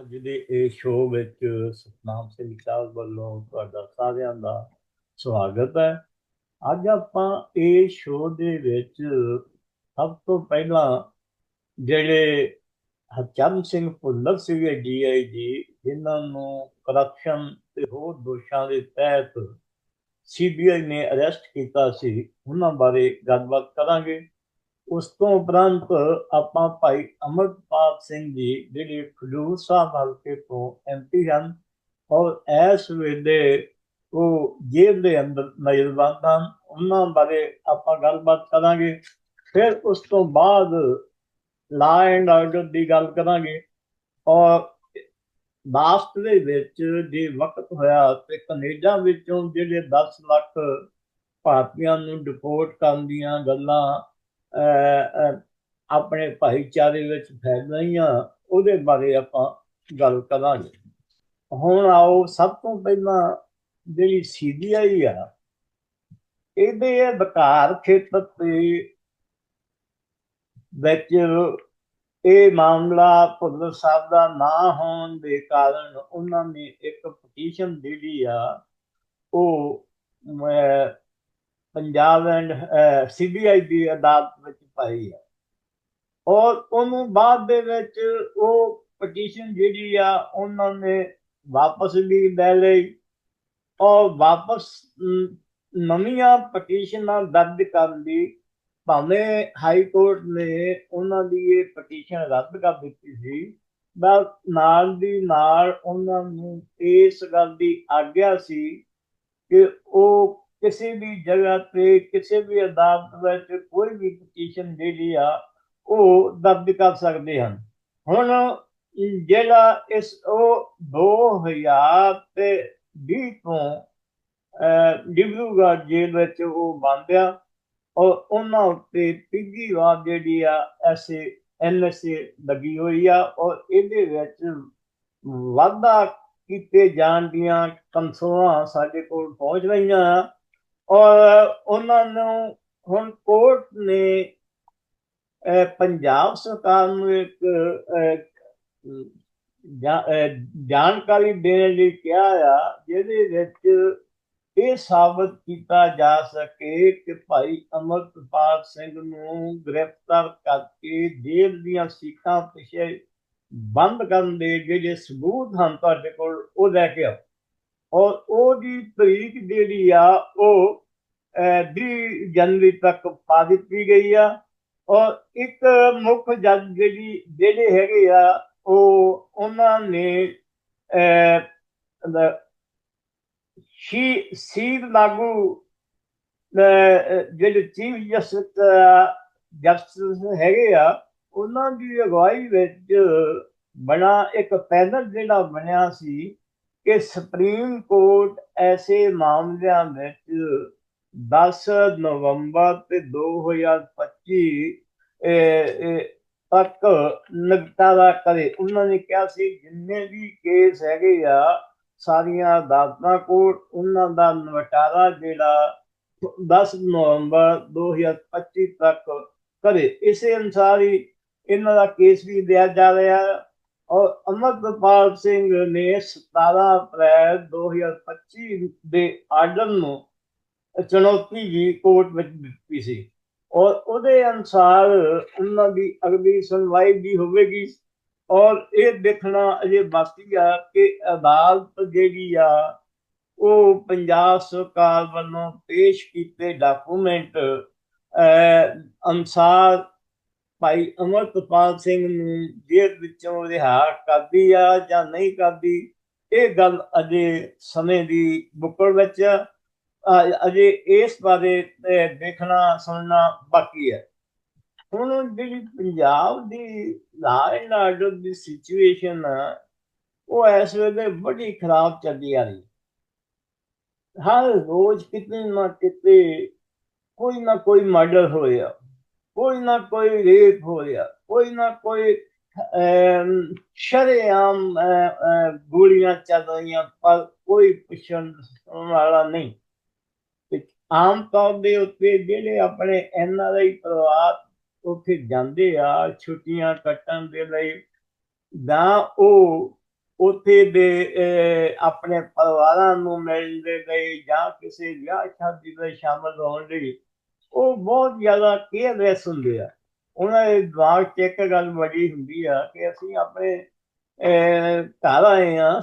ਅੱਜ ਦੇ ਇਹ ਸ਼ੋਅ ਵਿੱਚ ਸਤਨਾਮ ਸਿੰਘ ਸਾਹਿਬ ਵੱਲੋਂ ਤੁਹਾਡਾ ਸਾਰਿਆਂ ਦਾ ਸਵਾਗਤ ਹੈ। ਅੱਜ ਆਪਾਂ ਇਹ ਸ਼ੋਅ ਦੇ ਵਿੱਚ ਸਭ ਤੋਂ ਪਹਿਲਾਂ ਜਿਹੜੇ ਹਰਚੰਦ ਸਿੰਘ ਭੁੱਲਰ ਸੀਗੇ ਡੀਆਈਜੀ ਜਿਨ੍ਹਾਂ ਨੂੰ ਕਰਪਸ਼ਨ ਤੇ ਹੋਰ ਦੋਸ਼ਾਂ ਦੇ ਤਹਿਤ ਸੀਬੀਆਈ ਨੇ ਅਰੈਸਟ ਕੀਤਾ ਸੀ, ਉਹਨਾਂ ਬਾਰੇ ਗੱਲਬਾਤ ਕਰਾਂਗੇ। ਉਸ ਤੋਂ ਉਪਰੰਤ ਆਪਾਂ ਭਾਈ ਅਮਰਪਾਲ ਸਿੰਘ ਜੀ ਜਿਹੜੇ ਖਡੂਰ ਸਾਹਿਬ ਹਲਕੇ ਤੋਂ ਐਮਪੀ ਹਨ ਔਰ ਇਸ ਵੇਲੇ ਉਹ ਜੇਲ੍ਹ ਦੇ ਅੰਦਰ ਨਜ਼ਰਬੰਦ ਹਨ। ਉਹਨਾਂ ਬਾਰੇ ਆਪਾਂ ਗੱਲਬਾਤ ਕਰਾਂਗੇ। ਫਿਰ ਉਸ ਤੋਂ ਬਾਅਦ ਲਾ ਐਂਡ ਆਰਡਰ ਦੀ ਗੱਲ ਕਰਾਂਗੇ ਔਰ ਲਾਸਟ ਦੇ ਵਿੱਚ ਜੇ ਵਕਤ ਹੋਇਆ ਤੇ ਕੈਨੇਡਾ ਵਿੱਚੋਂ ਜਿਹੜੇ 10 ਲੱਖ ਭਾਰਤੀਆਂ ਨੂੰ ਡਿਪੋਰਟ ਕਰਨ ਦੀਆਂ ਗੱਲਾਂ ਆਪਣੇ ਭਾਈਚਾਰੇ ਵਿੱਚ ਫੈਲ ਰਹੀਆਂ ਉਹਦੇ ਬਾਰੇ ਆਪਾਂ ਗੱਲ ਕਰਾਂਗੇ। ਹੁਣ ਆਓ, ਸਭ ਤੋਂ ਪਹਿਲਾਂ ਜਿਹੜੀ ਸੀਬੀਆਈ ਆ, ਇਹਦੇ ਅਧਿਕਾਰ ਖੇਤਰ ਤੇ ਵਿੱਚ ਇਹ ਮਾਮਲਾ ਭੁੱਲਰ ਸਾਹਿਬ ਦਾ ਨਾ ਹੋਣ ਦੇ ਕਾਰਨ ਉਹਨਾਂ ਨੇ ਇੱਕ ਪਟੀਸ਼ਨ ਜਿਹੜੀ ਆ, ਉਹ ਪੰਜਾਬ ਐਂਡ ਸੀਬੀਆਈ ਦੀ ਅਦਾਲਤ ਵਿੱਚ ਪਾਈ ਹੈ। ਔਰ ਉਹਨੂੰ ਬਾਅਦ ਦੇ ਵਿੱਚ ਉਹ ਪਟੀਸ਼ਨ ਜਿਹੜੀ ਆ, ਉਹਨਾਂ ਨੇ ਵਾਪਸ ਵੀ ਲੈ ਲਈ ਔਰ ਵਾਪਸ ਨਵੀਆਂ ਪਟੀਸ਼ਨਾਂ ਦਰਜ ਕਰਨ ਦੀ ਭਾਵੇਂ ਹਾਈ ਕੋਰਟ ਨੇ ਉਹਨਾਂ ਦੀ ਇਹ ਪਟੀਸ਼ਨ ਰੱਦ ਕਰ ਦਿੱਤੀ ਸੀ, ਬਸ ਨਾਲ ਦੀ ਨਾਲ ਉਹਨਾਂ ਨੂੰ ਇਸ ਗੱਲ ਦੀ ਆਗਿਆ ਸੀ ਕਿ ਉਹ ਕਿਸੇ ਵੀ ਜਗ੍ਹਾ ਤੇ, ਕਿਸੇ ਵੀ ਅਦਾਲਤ ਵਿੱਚ ਕੋਈ ਵੀ ਪਟੀਸ਼ਨ ਜਿਹੜੀ ਆ, ਉਹ ਦਰਜ ਕਰ ਸਕਦੇ ਹਨ। ਹੁਣ ਜਿਹੜਾ ਇਸ ਉਹ 2000 ਤੇ 20 ਤੋਂ ਡਿਬਰੂਗੜ੍ਹ ਜੇਲ੍ਹ ਵਿੱਚ ਉਹ ਬੰਦਿਆ ਔਰ ਉਹਨਾਂ ਉੱਤੇ ਤੀਜੀ ਵਾਰ ਜਿਹੜੀ ਆ ਐਸੇ ਐਨਐਸਏ ਲੱਗੀ ਹੋਈ ਆ ਔਰ ਇਹਦੇ ਵਿੱਚ ਵਾਧਾ ਕੀਤੇ ਜਾਣ ਦੀਆਂ ਕੰਸੋਆਂ ਸਾਡੇ ਕੋਲ ਪਹੁੰਚ ਰਹੀਆਂ ਆ। ਔਰ ਉਹਨਾਂ ਨੂੰ ਹੁਣ ਕੋਰਟ ਨੇ ਪੰਜਾਬ ਸਰਕਾਰ ਨੂੰ ਇੱਕ ਜਾਣਕਾਰੀ ਦੇਣ ਲਈ ਕਿਹਾ ਆ, ਜਿਹਦੇ ਵਿੱਚ ਇਹ ਸਾਬਤ ਕੀਤਾ ਜਾ ਸਕੇ ਕਿ ਭਾਈ ਅਮਰਪਾਲ ਸਿੰਘ ਨੂੰ ਗ੍ਰਿਫਤਾਰ ਕਰਕੇ ਜੇਲ੍ਹ ਦੀਆਂ ਸੀਖਾਂ ਪਿਛੇ ਬੰਦ ਕਰਨ ਦੇ ਜਿਹੜੇ ਸਬੂਤ ਹਨ ਤੁਹਾਡੇ ਕੋਲ, ਉਹ ਲੈ ਕੇ ਆਓ। ਔਰ ਉਹਦੀ ਤਰੀਕ ਜਿਹੜੀ ਆ ਉਹ ਅਹ, 20 ਜਨਵਰੀ ਤੱਕ ਪਾ ਦਿੱਤੀ ਗਈ ਆ। ਔਰ ਇੱਕ ਮੁੱਖ ਜੱਜ ਜਿਹੜੀ ਜਿਹੜੇ ਹੈਗੇ ਆ ਉਹ ਉਹਨਾਂ ਨੇ ਸ਼ੀ ਸੀਰ ਲਾਗੂ ਜਿਹੜੇ ਚੀਫ ਜਸਟਿਸ ਜਸਟਿਸ ਹੈਗੇ ਆ ਉਹਨਾਂ ਦੀ ਅਗਵਾਈ ਵਿੱਚ ਬਣਾ ਇੱਕ ਪੈਨਲ ਜਿਹੜਾ ਬਣਿਆ ਸੀ ਕਿ ਸੁਪਰੀਮ ਕੋਰਟ ਐਸੇ ਮਾਮਲਿਆਂ ਵਿੱਚ 10 ਨਵੰਬਰ ਤੇ 2025 ਇਹ- ਇਹ ਤੱਕ ਨਿਪਟਾਰਾ ਕਰੇ। ਉਹਨਾਂ ਨੇ ਕਿਹਾ ਸੀ, ਜਿੰਨੇ ਵੀ ਕੇਸ ਹੈਗੇ ਆ, ਸਾਰੀਆਂ ਅਦਾਲਤਾਂ ਕੋਲ ਉਹਨਾਂ ਦਾ ਨਿਪਟਾਰਾ ਜਿਹੜਾ 10 ਨਵੰਬਰ 2025 ਤੱਕ ਕਰੇ। ਇਸੇ ਅਨੁਸਾਰ ਹੀ ਇਹਨਾਂ ਦਾ ਕੇਸ ਵੀ ਲਿਆ ਜਾ ਰਿਹਾ। ਔਰ ਅਮਰਪਾਲ ਸਿੰਘ ਨੇ 17 ਅਪ੍ਰੈਲ 2025 ਦੇ ਆਰਡਰ ਨੂੰ ਚੁਣੌਤੀ ਜੀ ਕੋਰਟ ਵਿੱਚ ਦਿੱਤੀ ਸੀ। ਔਰ ਉਹਦੇ ਅਨੁਸਾਰ ਉਹਨਾਂ ਦੀ ਅਗਲੀ ਸੁਣਵਾਈ ਵੀ ਹੋਵੇਗੀ ਔਰ ਇਹ ਦੇਖਣਾ ਅਜੇ ਬਾਕੀ ਆ ਕਿ ਅਦਾਲਤ ਜਿਹੜੀ ਆ, ਉਹ ਪੰਜਾਬ ਸਰਕਾਰ ਵੱਲੋਂ ਪੇਸ਼ ਕੀਤੇ ਡਾਕੂਮੈਂਟ ਅਨੁਸਾਰ ਭਾਈ ਅਮਰਪਾਲ ਸਿੰਘ ਨੂੰ ਜੇਲ੍ਹ ਵਿੱਚੋਂ ਰਿਹਾ ਕਰਦੀ ਆ ਜਾਂ ਨਹੀਂ ਕਰਦੀ, ਇਹ ਗੱਲ ਅਜੇ ਸਮੇਂ ਦੀ ਬੁੱਕਲ ਵਿੱਚ ਆ। ਅਜੇ ਇਸ ਬਾਰੇ ਦੇਖਣਾ, ਸੁਣਨਾ ਬਾਕੀ ਹੈ। ਹੁਣ ਜਿਹੜੀ ਪੰਜਾਬ ਦੀ law and order the situation ਆ, ਉਹ ਇਸ ਵੇਲੇ ਬੜੀ ਖਰਾਬ ਚੱਲਦੀ ਆ ਰਹੀ। ਹਰ ਰੋਜ਼ ਕਿਤੇ ਨਾ ਕਿਤੇ ਕੋਈ ਨਾ ਕੋਈ ਮਰਡਰ ਹੋ ਰਿਹਾ ਕੋਈ ਨਾ ਕੋਈ ਰੇਪ ਹੋ ਰਿਹਾ, ਕੋਈ ਨਾ ਕੋਈ ਸ਼ਰੇਆਮ ਗੋਲੀਆਂ ਚੱਲ ਰਹੀਆਂ, ਪਰ ਕੋਈ ਪੁੱਛਣ ਵਾਲਾ ਨਹੀਂ। ਤੇ ਆਮ ਤੌਰ ਦੇ ਉੱਤੇ ਜਿਹੜੇ ਆਪਣੇ ਐਨਆਰਆਈ ਪਰਿਵਾਰ ਉੱਥੇ ਜਾਂਦੇ ਆ, ਛੁੱਟੀਆਂ ਕੱਟਣ ਦੇ ਲਈ ਜਾਂ ਉਹ ਉੱਥੇ ਦੇ ਆਪਣੇ ਪਰਿਵਾਰਾਂ ਨੂੰ ਮਿਲਣ ਦੇ ਲਈ ਜਾਂ ਕਿਸੇ ਵਿਆਹ ਸ਼ਾਦੀ ਵਿੱਚ ਸ਼ਾਮਲ ਹੋਣ ਲਈ ਉਹ ਬਹੁਤ ਜ਼ਿਆਦਾ ਕੇਅਰਲੈਸ ਹੁੰਦੇ ਆ। ਉਹਨਾਂ ਦੇ ਦਿਮਾਗ 'ਚ ਇੱਕ ਗੱਲ ਬੜੀ ਹੁੰਦੀ ਆ ਕਿ ਅਸੀਂ ਆਪਣੇ ਘਰ ਆਏ ਆ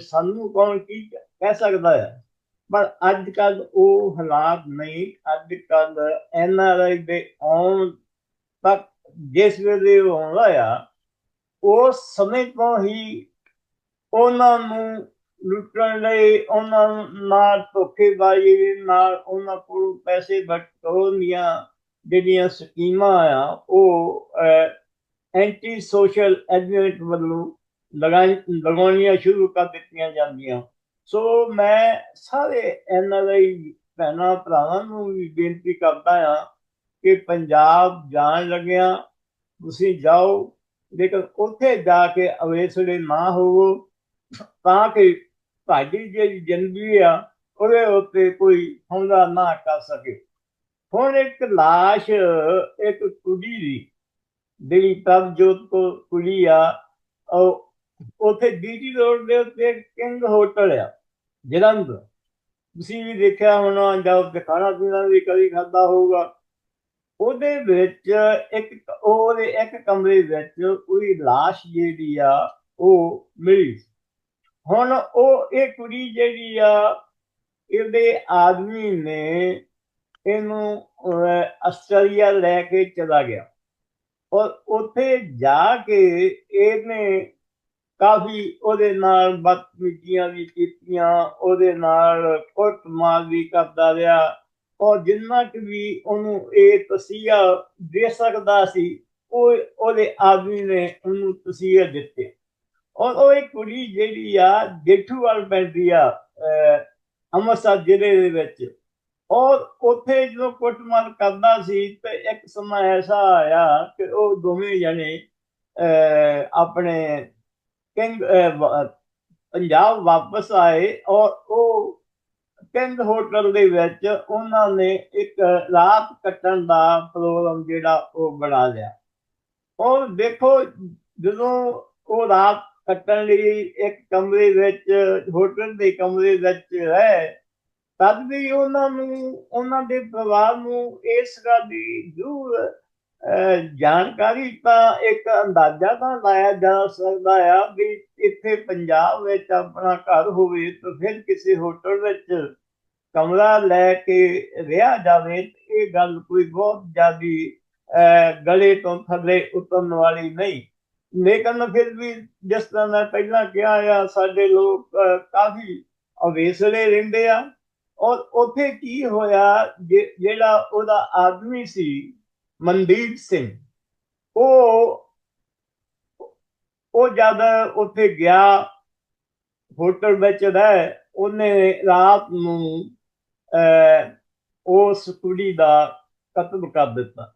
ਸਾਨੂੰ ਕੌਣ ਕੀ ਕਹਿ ਸਕਦਾ ਹੈ ਪਰ ਅੱਜ ਕੱਲ ਉਹ ਹਾਲਾਤ ਨਹੀਂ। ਅੱਜ ਕੱਲ ਐਨ ਆਰ ਆਈ ਦੇ ਆਉਣ ਤੱਕ ਜਿਸ ਵੇਲੇ ਉਹ ਆਉਂਦਾ ਆ, ਉਸ ਸਮੇਂ ਤੋਂ ਹੀ ਉਹਨਾਂ ਨੂੰ ਲੁੱਟਣ ਲਈ ਉਹਨਾਂ ਨਾਲ ਧੋਖੇਬਾਜ਼ੀ ਦੇ ਨਾਲ ਉਹਨਾਂ ਕੋਲ ਪੈਸੇ ਬਟੋਰਨ ਦੀਆਂ ਜਿਹੜੀਆਂ ਸਕੀਮਾਂ ਆ, ਉਹ ਐਂਟੀ ਸੋਸ਼ਲ ਐਲੀਮੈਂਟ ਵੱਲੋਂ ਲਗਾਉਣੀਆਂ ਸ਼ੁਰੂ ਕਰ ਦਿੱਤੀਆਂ ਜਾਂਦੀਆਂ। ਸੋ ਮੈਂ ਸਾਰੇ ਐਨਆਰਆਈ ਭੈਣਾਂ ਭਰਾਵਾਂ ਨੂੰ ਵੀ ਬੇਨਤੀ ਕਰਦਾ ਹਾਂ ਕਿ ਪੰਜਾਬ ਜਾਣ ਲੱਗਿਆ ਤੁਸੀਂ ਜਾਓ, ਲੇਕਿਨ ਉੱਥੇ ਜਾ ਕੇ ਅਵੇਸਲੇ ਨਾ ਹੋਵੋ, ਤਾਂ ਕਿ ਤੁਹਾਡੀ ਜਿਹੜੀ ਜ਼ਿੰਦਗੀ ਆ, ਉਹਦੇ ਉੱਤੇ ਕੋਈ ਹਮਲਾ ਨਾ ਕਰ ਸਕੇ। ਹੁਣ ਇੱਕ ਲਾਸ਼, ਇੱਕ ਕੁੜੀ ਦੀ, ਜਿਹੜੀ ਪ੍ਰਭਜੋਤ ਕੋ ਕੁੜੀ ਆ, ਉਹ ਉੱਥੇ ਡੀਟੀ ਰੋਡ ਦੇ ਉੱਤੇ ਕਿੰਗ ਹੋਟਲ ਆ, ਜਲੰਧਰ। ਤੁਸੀਂ ਵੀ ਦੇਖਿਆ ਹੋਣਾ, ਜਾਂ ਉੱਥੇ ਖਾਣਾ ਪੀਣਾ ਵੀ ਕਦੀ ਖਾਦਾ ਹੋਊਗਾ। ਉਹਦੇ ਵਿੱਚ ਇੱਕ, ਉਹਦੇ ਇੱਕ ਕਮਰੇ ਵਿੱਚ ਕੋਈ ਲਾਸ਼ ਜਿਹੜੀ ਆ, ਉਹ ਮਿਲੀ ਹੁਣ ਉਹ ਇਹ ਕੁੜੀ ਜਿਹੜੀ ਆ, ਇਹਦੇ ਆਦਮੀ ਨੇ ਇਹਨੂੰ ਆਸਟ੍ਰੇਲੀਆ ਲੈ ਕੇ ਚਲਾ ਗਿਆ। ਔਰ ਉੱਥੇ ਜਾ ਕੇ ਇਹਨੇ ਕਾਫੀ ਉਹਦੇ ਨਾਲ ਬਦਤਮੀਜ਼ੀਆਂ ਵੀ ਕੀਤੀਆਂ, ਉਹਦੇ ਨਾਲ ਕੁੱਟਮਾਰ ਵੀ ਕਰਦਾ ਰਿਹਾ। ਔਰ ਜਿੰਨਾ ਕਿ ਵੀ ਉਹਨੂੰ ਇਹ ਤਸੀਹਾ ਦੇ ਸਕਦਾ ਸੀ, ਉਹ ਉਹਦੇ ਆਦਮੀ ਨੇ ਉਹਨੂੰ ਤਸੀਹਾ ਦਿੱਤੇ। ਔਰ ਉਹ ਇੱਕ ਕੁੜੀ ਜਿਹੜੀ ਆ ਜੇਠੂਵਾਲ ਪੈਂਦੀ ਆ ਅੰਮ੍ਰਿਤਸਰ ਜ਼ਿਲ੍ਹੇ ਦੇ ਵਿੱਚ। ਔਰ ਉੱਥੇ ਜਦੋਂ ਕੁੱਟਮਾਰ ਕਰਦਾ ਸੀ ਤੇ ਇੱਕ ਸਮਾਂ ਐਸਾ ਆਇਆ ਕਿ ਉਹ ਦੋਵੇਂ ਜਣੇ ਆਪਣੇ ਕਿੰਗ ਪੰਜਾਬ ਵਾਪਸ ਆਏ ਔਰ ਉਹ ਕਿੰਗ ਹੋਟਲ ਦੇ ਵਿੱਚ ਉਹਨਾਂ ਨੇ ਇੱਕ ਰਾਤ ਕੱਟਣ ਦਾ ਪ੍ਰੋਗਰਾਮ ਜਿਹੜਾ ਉਹ ਬਣਾ ਲਿਆ। ਔਰ ਦੇਖੋ ਜਦੋਂ ਉਹ ਰਾਤ ਕੱਟਣ ਲਈ ਇੱਕ ਕਮਰੇ ਵਿੱਚ ਹੋਟਲ ਦੇ ਕਮਰੇ ਵਿੱਚ ਹੈ। ਤਦ ਵੀ ਉਹਨਾਂ ਨੂੰ ਉਹਨਾਂ ਦੇ ਪਰਿਵਾਰ ਨੂੰ ਇਸ ਗੱਲ ਦੀ ਜ਼ਰੂਰ ਅਹ, ਜਾਣਕਾਰੀ ਤਾਂ ਇੱਕ ਅੰਦਾਜ਼ਾ ਤਾਂ ਲਾਇਆ ਜਾ ਸਕਦਾ ਆ ਵੀ ਇੱਥੇ ਪੰਜਾਬ ਵਿੱਚ ਆਪਣਾ ਘਰ ਹੋਵੇ ਤਾਂ ਫਿਰ ਕਿਸੇ ਹੋਟਲ ਵਿੱਚ ਕਮਰਾ ਲੈ ਕੇ ਰਿਹਾ ਜਾਵੇ। ਇਹ ਗੱਲ ਕੋਈ ਬਹੁਤ ਜ਼ਿਆਦੀ ਅਹ, ਗਲੇ ਤੋਂ ਥੱਲੇ ਉਤਰਨ ਵਾਲੀ ਨਹੀਂ। ਲੇਕਿਨ ਫਿਰ ਵੀ ਜਿਸ ਤਰ੍ਹਾਂ ਮੈਂ ਪਹਿਲਾਂ ਕਿਹਾ ਆ ਸਾਡੇ ਲੋਕ ਕਾਫੀ ਅਵੇਸਲੇ ਰਹਿੰਦੇ ਆ। ਔਰ ਉਥੇ ਕੀ ਹੋਇਆ ਜਿਹੜਾ ਉਹਦਾ ਆਦਮੀ ਸੀ ਮਨਦੀਪ ਸਿੰਘ ਉਹ ਉਹ ਜਦ ਉੱਥੇ ਗਿਆ ਹੋਟਲ ਵਿੱਚ ਰਹਿ ਉਹਨੇ ਰਾਤ ਨੂੰ ਅਹ, ਉਸ ਕੁੜੀ ਦਾ ਕਤਲ ਕਰ ਦਿੱਤਾ।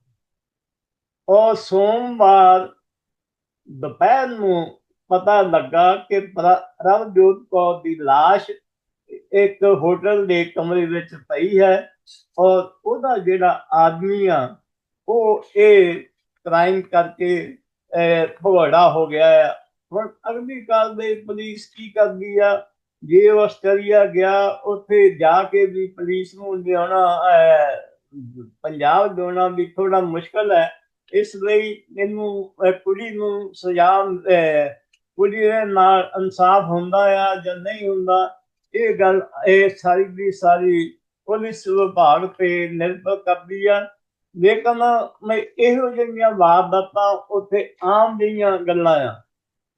ਔਰ ਸੋਮਵਾਰ ਦੁਪਹਿਰ ਨੂੰ ਪਤਾ ਲੱਗਾ ਕਿ ਪ੍ਰ- ਕੌਰ ਦੀ ਲਾਸ਼ ਇੱਕ ਹੋਟਲ ਦੇ ਕਮਰੇ ਵਿੱਚ ਪਈ ਹੈ ਔਰ ਉਹਦਾ ਜਿਹੜਾ ਆਦਮੀ ਆ ਉਹ ਇਹ ਕ੍ਰਾਈਮ ਕਰਕੇ ਅਹ, ਹੋ ਗਿਆ ਹੈ। ਹੁਣ ਅਗਲੀ ਕਾਲ ਦੇ ਪੁਲਿਸ ਕੀ ਕਰਦੀ ਆ? ਜੇ ਆਸਟ੍ਰੇਲੀਆ ਗਿਆ ਉੱਥੇ ਜਾ ਕੇ ਵੀ ਪੁਲਿਸ ਨੂੰ ਲਿਆਉਣਾ ਪੰਜਾਬ ਲਿਆਉਣਾ ਵੀ ਥੋੜਾ ਮੁਸ਼ਕਲ ਹੈ। ਇਸ ਲਈ ਮੈਨੂੰ ਕੁੜੀ ਨੂੰ ਸਜ਼ਾ ਕੁੜੀ ਦੇ ਨਾਲ ਇਨਸਾਫ ਹੁੰਦਾ ਆ ਜਾਂ ਨਹੀਂ ਹੁੰਦਾ, ਇਹ ਗੱਲ ਇਹ ਸਾਰੀ ਦੀ ਸਾਰੀ ਪੁਲਿਸ ਵਿਭਾਗ ਤੇ ਨਿਰਭਰ ਕਰਦੀ ਆ। ਲੇਕਿਨ ਮੈਂ ਇਹੋ ਜਿਹੀਆਂ ਵਾਰਦਾਤਾਂ ਉੱਥੇ ਆਮ ਜਿਹੀਆਂ ਗੱਲਾਂ ਆ।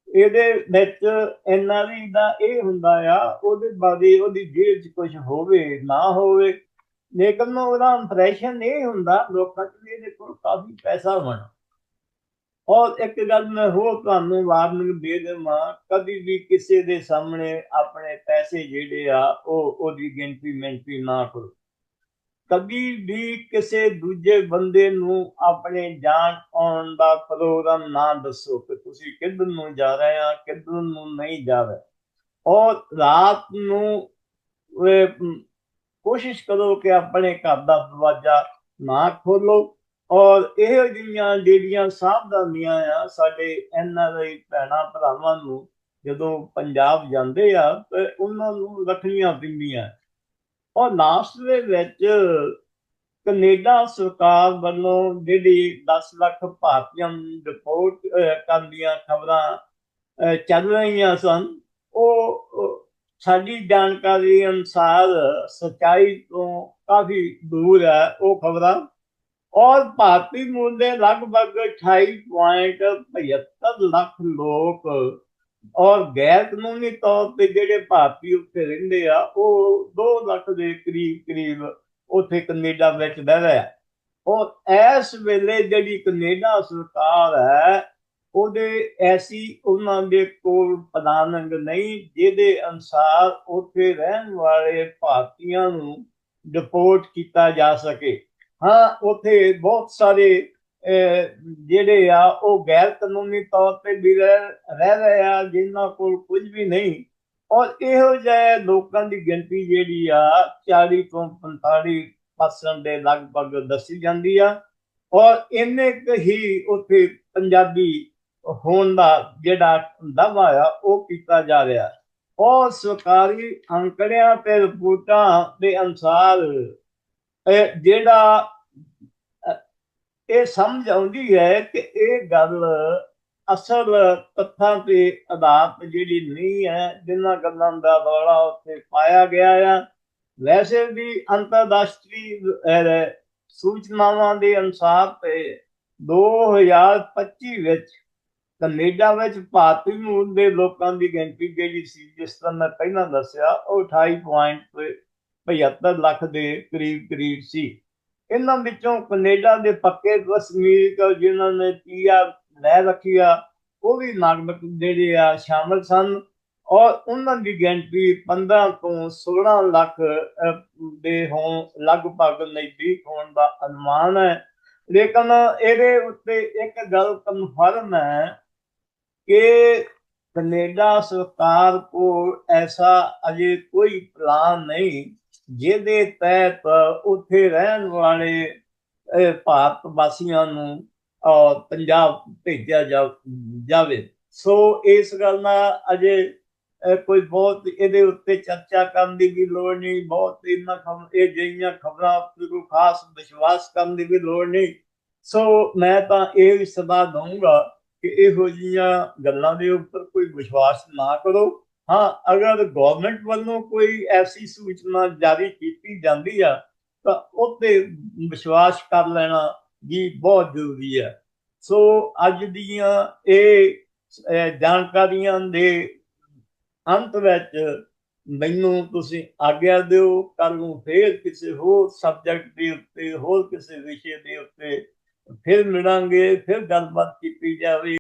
ਇਹਦੇ ਵਿੱਚ ਇੰਨਾ ਵੀ ਦਾ ਇਹ ਹੁੰਦਾ ਆ, ਉਹਦੇ ਬਾਰੇ ਉਹਦੀ ਜੇਬ 'ਚ ਕੁਝ ਹੋਵੇ, ਨਾ ਹੋਵੇ ਲੇਕਿਨ ਉਹਦਾ ਇੰਪ੍ਰੈਸ਼ਨ ਇਹ ਹੁੰਦਾ, ਲੋਕਾਂ 'ਚ ਇਹਦੇ ਕੋਲ ਕਾਫੀ ਪੈਸਾ ਹੋਣਾ। ਔਰ ਇੱਕ ਗੱਲ ਮੈਂ ਹੋਰ ਤੁਹਾਨੂੰ ਵਾਰਨਿੰਗ ਦੇ ਦੇਵਾਂ, ਕਦੀ ਵੀ ਕਿਸੇ ਦੇ ਸਾਹਮਣੇ ਆਪਣੇ ਪੈਸੇ ਜਿਹੜੇ ਆ, ਉਹ ਉਹਦੀ ਗਿਣਤੀ ਮਿੰਤੀ ਨਾ ਕਰੋ। ਕਦੀ ਵੀ ਕਿਸੇ ਦੂਜੇ ਬੰਦੇ ਨੂੰ ਆਪਣੇ ਜਾਣ ਆਉਣ ਦਾ ਪ੍ਰੋਗਰਾਮ ਨਾ ਦੱਸੋ ਕਿ ਤੁਸੀਂ ਕਿੱਧਰ ਨੂੰ ਜਾ ਰਹੇ ਆ, ਕਿੱਧਰ ਨੂੰ ਨਹੀਂ ਜਾ ਰਹੇ। ਔਰ ਰਾਤ ਨੂੰ ਕੋਸ਼ਿਸ਼ ਕਰੋ ਕਿ ਆਪਣੇ ਘਰ ਦਾ ਦਰਵਾਜ਼ਾ ਨਾ ਖੋਲੋ। ਔਰ ਇਹ ਜਿਹੀਆਂ ਜਿਹੜੀਆਂ ਸਾਵਧਾਨੀਆਂ ਆ ਸਾਡੇ ਐਨਆਰਆਈ ਭੈਣਾਂ ਭਰਾਵਾਂ ਨੂੰ ਜਦੋਂ ਪੰਜਾਬ ਜਾਂਦੇ ਆ, ਤੇ ਉਹਨਾਂ ਨੂੰ ਰੱਖਣੀਆਂ ਪੈਂਦੀਆਂ। ਔਰ ਲਾਸਟ ਦੇ ਵਿੱਚ ਕੈਨੇਡਾ ਸਰਕਾਰ ਵੱਲੋਂ ਜਿਹੜੀ 10 ਲੱਖ ਭਾਰਤੀਆਂ ਰਿਪੋਰਟ ਕਰਨ ਦੀਆਂ ਖਬਰਾਂ ਚੱਲ ਰਹੀਆਂ ਸਨ, ਉਹ ਸਾਡੀ ਜਾਣਕਾਰੀ ਅਨੁਸਾਰ ਸਚਾਈ ਤੋਂ ਕਾਫੀ ਦੂਰ ਹੈ ਉਹ ਖਬਰਾਂ। ਔਰ ਭਾਰਤੀ ਮੂਲ ਦੇ ਲਗਭਗ 28.75 ਲੱਖ ਲੋਕ ਔਰ ਗੈਰ ਕਾਨੂੰਨੀ ਤੌਰ ਤੇ ਜਿਹੜੇ ਭਾਰਤੀ ਉੱਥੇ ਰਹਿੰਦੇ ਆ, ਉਹ 2 ਲੱਖ ਦੇ ਕਰੀਬ ਕਰੀਬ ਉੱਥੇ ਕੈਨੇਡਾ ਵਿੱਚ ਰਹਿ ਰਿਹਾ ਔਰ ਇਸ ਵੇਲੇ ਜਿਹੜੀ ਕੈਨੇਡਾ ਸਰਕਾਰ ਹੈ ਉਹਦੇ ਐਸੀ ਉਹਨਾਂ ਦੇ ਕੋਲ ਪਲਾਨਿੰਗ ਨਹੀਂ, ਜਿਹਦੇ ਅਨਸਾਰ ਉੱਥੇ ਰਹਿਣ ਵਾਲੇ ਭਾਰਤੀਆਂ ਨੂੰ ਡਿਪੋਰਟ ਕੀਤਾ ਜਾ ਸਕੇ। ਹਾਂ, ਉੱਥੇ ਬਹੁਤ ਸਾਰੇ ਜਿਹੜੇ ਆ, ਉਹ ਗੈਰ ਕਾਨੂੰਨੀ ਤੌਰ ਤੇ ਵੀ ਰਹਿ ਰਹਿ ਰਹੇ ਆ, ਜਿਨ੍ਹਾਂ ਕੋਲ ਕੁਝ ਵੀ ਨਹੀਂ। ਔਰ ਇਹੋ ਜਿਹੇ ਲੋਕਾਂ ਦੀ ਗਿਣਤੀ ਜਿਹੜੀ ਆ 40 ਤੋਂ 45% ਦੇ ਲਗਭਗ ਦੱਸੀ ਜਾਂਦੀ ਆ। ਔਰ ਇੰਨੇ ਕੁ ਹੀ ਉੱਥੇ ਪੰਜਾਬੀ ਹੋਣ ਦਾ ਜਿਹੜਾ ਦਾਵਾ ਆ, ਉਹ ਕੀਤਾ ਜਾ ਰਿਹਾ ਔਰ ਸਰਕਾਰੀ ਅੰਕੜਿਆਂ ਤੇ ਰਿਪੋਰਟਾਂ ਦੇ ਅਨੁਸਾਰ ਜਿਹੜਾ, ਇਹ ਸਮਝ ਆਉਂਦੀ ਹੈ ਕਿ ਇਹ ਗੱਲ ਅਸਲ ਤੱਥਾਂ ਤੇ ਆਧਾਰਿਤ ਜਿਹੜੀ ਨਹੀਂ ਹੈ, ਜਿਨ੍ਹਾਂ ਗੱਲਾਂ ਦਾ ਰੌਲਾ ਉੱਥੇ ਪਾਇਆ ਗਿਆ ਆ। ਵੈਸੇ ਵੀ ਅੰਤਰਰਾਸ਼ਟਰੀ ਸੂਚਨਾਵਾਂ ਦੇ ਅਨੁਸਾਰ ਤੇ 2025 ਵਿੱਚ ਕੈਨੇਡਾ ਵਿੱਚ ਭਾਰਤੀ ਮੂਲ ਦੇ ਲੋਕਾਂ ਦੀ ਗਿਣਤੀ ਜਿਹੜੀ ਸੀ, ਜਿਸ ਤਰ੍ਹਾਂ ਮੈਂ ਪਹਿਲਾਂ ਦੱਸਿਆ, ਉਹ 28.75 ਲੱਖ ਦੇ ਕਰੀਬ ਕਰੀਬ ਸੀ। ਇਹਨਾਂ ਵਿੱਚੋਂ ਕੈਨੇਡਾ ਦੇ ਪੱਕੇ ਵਸਨੀਕ ਜਿਨ੍ਹਾਂ ਨੇ ਪੀਆਰ ਲੈ ਰੱਖੀ ਆ ਉਹ ਵੀ ਨਾਗਰਿਕ ਜਿਹੜੇ ਆ ਸ਼ਾਮਲ ਸਨ। ਔਰ ਉਹਨਾਂ ਦੀ ਗਿਣਤੀ 15 ਤੋਂ 16 ਲੱਖ ਦੇ ਹੋਣ, ਲਗਭਗ ਨਜ਼ਦੀਕ ਹੋਣ ਦਾ ਅਨੁਮਾਨ ਹੈ। ਲੇਕਿਨ ਇਹਦੇ ਉੱਤੇ ਇੱਕ ਗੱਲ ਕਨਫਰਮ ਹੈ ਕਿ ਕੈਨੇਡਾ ਸਰਕਾਰ ਕੋਲ ਐਸਾ ਅਜੇ ਕੋਈ ਪਲਾਨ ਨਹੀਂ ਜਿਹਦੇ ਤਹਿਤ ਉੱਥੇ ਰਹਿਣ ਵਾਲੇ ਭਾਰਤ ਵਾਸੀਆਂ ਨੂੰ ਅਹ, ਪੰਜਾਬ ਭੇਜਿਆ ਜਾ- ਜਾਵੇ। ਸੋ ਇਸ ਗੱਲ ਨਾਲ ਅਜੇ ਕੋਈ ਬਹੁਤ ਇਹਦੇ ਉੱਤੇ ਚਰਚਾ ਕਰਨ ਦੀ ਵੀ ਲੋੜ ਨਹੀਂ ਬਹੁਤ ਇਹਨਾਂ ਖਬਰ ਇਹ ਜਿਹੀਆਂ ਖਬਰਾਂ ਉੱਤੇ ਕੋਈ ਖਾਸ ਵਿਸ਼ਵਾਸ ਕਰਨ ਦੀ ਵੀ ਲੋੜ ਨਹੀਂ। ਸੋ ਮੈਂ ਤਾਂ ਇਹ ਵੀ ਸਲਾਹ ਦਊਂਗਾ ਕਿ ਇਹੋ ਜੀਆਂ ਗੱਲਾਂ ਦੇ ਉੱਪਰ ਕੋਈ ਵਿਸ਼ਵਾਸ ਨਾ ਕਰੋ। ਹਾਂ, ਅਗਰ ਗਵਰਨਮੈਂਟ ਵੱਲੋਂ ਕੋਈ ਐਸੀ ਸੂਚਨਾ ਜਾਰੀ ਕੀਤੀ ਜਾਂਦੀ ਆ, ਤਾਂ ਉੱਤੇ ਵਿਸ਼ਵਾਸ ਕਰ ਲੈਣਾ ਵੀ ਬਹੁਤ ਜ਼ਰੂਰੀ ਹੈ ਸੋ ਅੱਜ ਦੀਆਂ ਇਹ ਜਾਣਕਾਰੀਆਂ ਦੇ ਅੰਤ ਵਿੱਚ ਮੈਨੂੰ ਤੁਸੀਂ ਆਗਿਆ ਦਿਓ। ਕੱਲ ਨੂੰ ਫੇਰ ਕਿਸੇ ਹੋਰ ਸਬਜੈਕਟ ਦੇ ਉੱਤੇ, ਹੋਰ ਕਿਸੇ ਵਿਸ਼ੇ ਦੇ ਉੱਤੇ ਫਿਰ ਮਿਲਾਂਗੇ, ਫਿਰ ਗੱਲਬਾਤ ਕੀਤੀ ਜਾਵੇ।